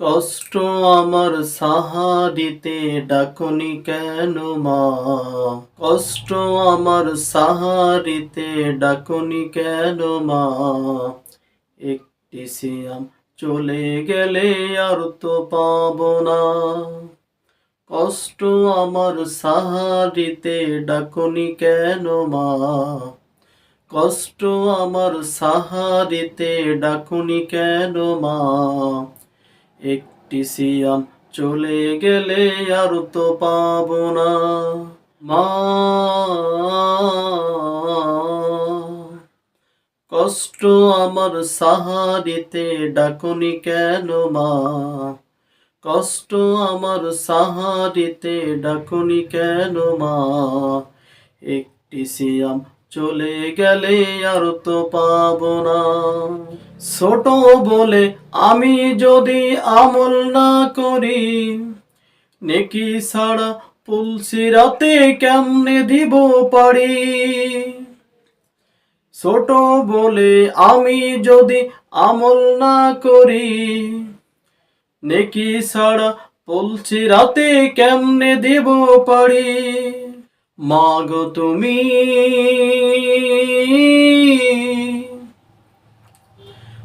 কষ্ট আমার সাহারিতে ডাকনি কেন মা? কষ্ট আমার সাহারিতে ডাকনি কেন মা? একটি সিয়াম চলে গেলে আর তো পাবো না। কষ্ট আমার সাহারিতে ডাকনি কেন মা? কষ্ট আমার সাহারিতে ডাকুনি কেন মা? একটি সিয়াম চলে গেলে আর তো পাব না। মা, কষ্ট আমার সাহারিতে ডাকুনি কেন মা? কষ্ট আমার সাহারিতে ডাকুনি কেন মা? একটি সিয়াম চলে গেলে আর তো পাব না। ছোট বলে আমি যদি আমল না করি, নেকি ছাড়া পুলসি রাতে কেমনে দিব পারি? ছোট বলে আমি যদি আমল না করি, নেকি ছাড়া বলছি রাতে কেমনে দেব পারি? মাগো তুমি।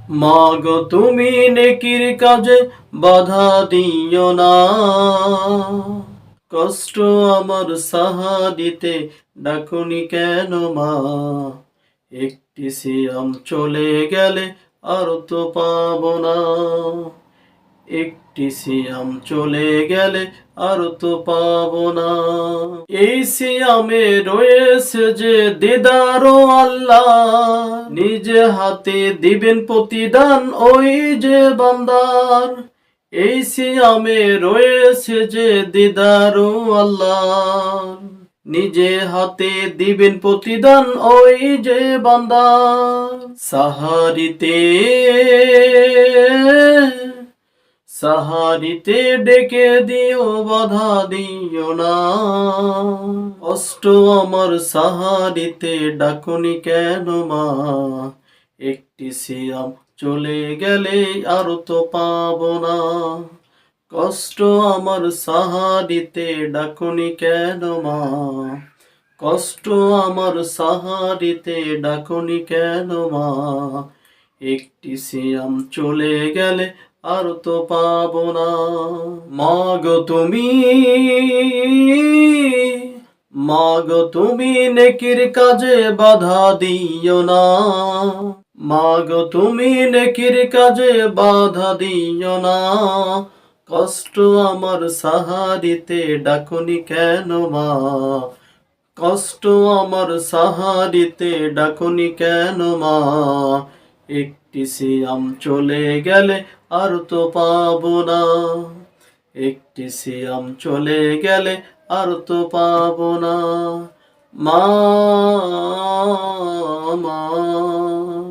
মাগো তুমি নেকির কাজে বাধা দিও না। কষ্ট আমার সাহাদিতে ডাকুনি কেন মা? একটি সিয়াম চলে গেলে আর তো পাবো না। একটি সিয়াম চলে গেলে আর তো পাবো না। এই সিয়ামে রয়েছে যে দিদারো আল্লাহ। নিজে হাতে দিবেন প্রতিদান ওই যে বান্দার। এই সিয়ামে রয়েছে যে দিদারো আল্লাহ। নিজে হাতে দিবেন প্রতিদান ওই যে বান্দার। সাহারিতে সাহারিতে ডেকে দিও, বাধা দিও না। কষ্ট আমার সাহারিতে ডাকুনি কেন মা? একটি সিয়াম চলে গেলে আর তো পাব না। কষ্ট আমার সাহারিতে ডাকুনি কেন মা? কষ্ট আমার সাহারিতে ডাকুনি কেন মা? একটি সিয়াম চলে গেলে আর তো পাবো না। মাগো তুমি মাগো তুমি নেকির কাজে বাধা দিও না। মাগো তুমি নেকির কাজে বাধা দিও না। কষ্ট আমার সাহারিতে ডাকুনি কেন মা? কষ্ট আমার সাহারিতে ডাকুনি কেন মা? একটি সিয়াম চলে গেলে আর তো পাবো না। একটি সিয়াম চলে গেলে আর তো পাবো না। মা মা।